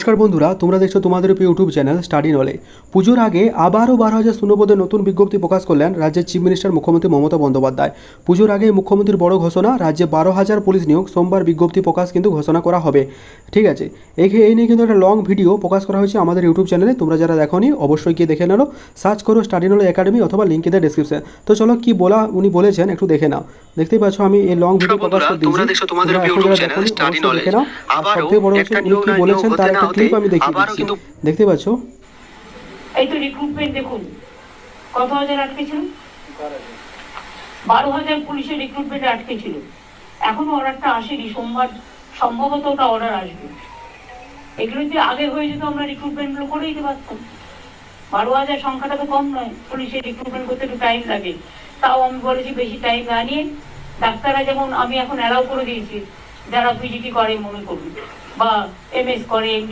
নমস্কার বন্ধুরা, তোমরা দেখছ তোমাদের প্রিয় ইউটিউব চ্যানেল স্টাডি নলে পুজোর আগে আবারও বারো হাজার শূন্যপদে নতুন বিজ্ঞপ্তি প্রকাশ করলেন রাজ্যের চিফ মিনিস্টার মুখ্যমন্ত্রী মমতা বন্দ্যোপাধ্যায়। পুজোর আগে মুখ্যমন্ত্রীর বড় ঘোষণা, রাজ্যে বারো হাজার পুলিশ নিয়োগ, সোমবার বিজ্ঞপ্তি প্রকাশ কিন্তু ঘোষণা করা হবে। ঠিক আছে? এই এই নিয়ে কিন্তু একটা লং ভিডিও প্রকাশ করা হয়েছে আমাদের ইউটিউব চ্যানেলে তোমরা যারা দেখোনি, অবশ্যই গিয়ে দেখে নাও সার্চ করো স্টাডি নলে একাডেমি অথবা লিঙ্ক ইন ডেসক্রিপশন তো চলো কি বলা উনি বলেছেন একটু দেখে নাও। দেখতেই পাচ্ছ আমি এই লং ভিডিও প্রকাশ করে তোমরা দিয়েছি দেখছ তোমাদের তোমরা ইউটিউব এখন যারা চ্যানেল স্টাডি নলেজ দেখে আবারও সবথেকে বড় হচ্ছে একটা উনি কি বলেছেন তার একটা ক্লিপ আমি দেখিয়ে আবারও দিচ্ছি। কিন্তু দেখতে পাচ্ছ? এই তো রিক্রুটমেন্ট দেখুন। কত হাজার আটকে ছিল? বারো হাজার পুলিশের রিক্রুটমেন্ট আটকে ছিল। এখনও অর্ডারটা আসেনি সোমবার সম্ভবত ওটা অর্ডার আসবে। এগুলো যদি আগে হয়ে যেত আমরা রিক্রুটমেন্টগুলো করে দিতে পারতাম। বারো হাজার সংখ্যাটা তো কম নয় পুলিশের রিক্রুটমেন্ট করতে একটু টাইম লাগে। তাও আমি বলেছি বেশি টাইম না নিয়ে ডাক্তাররা যেমন আমি এখন অ্যালাউ করে দিয়েছি, যারা পিজিটি করে মনে করুন বা এমএস করে এমডি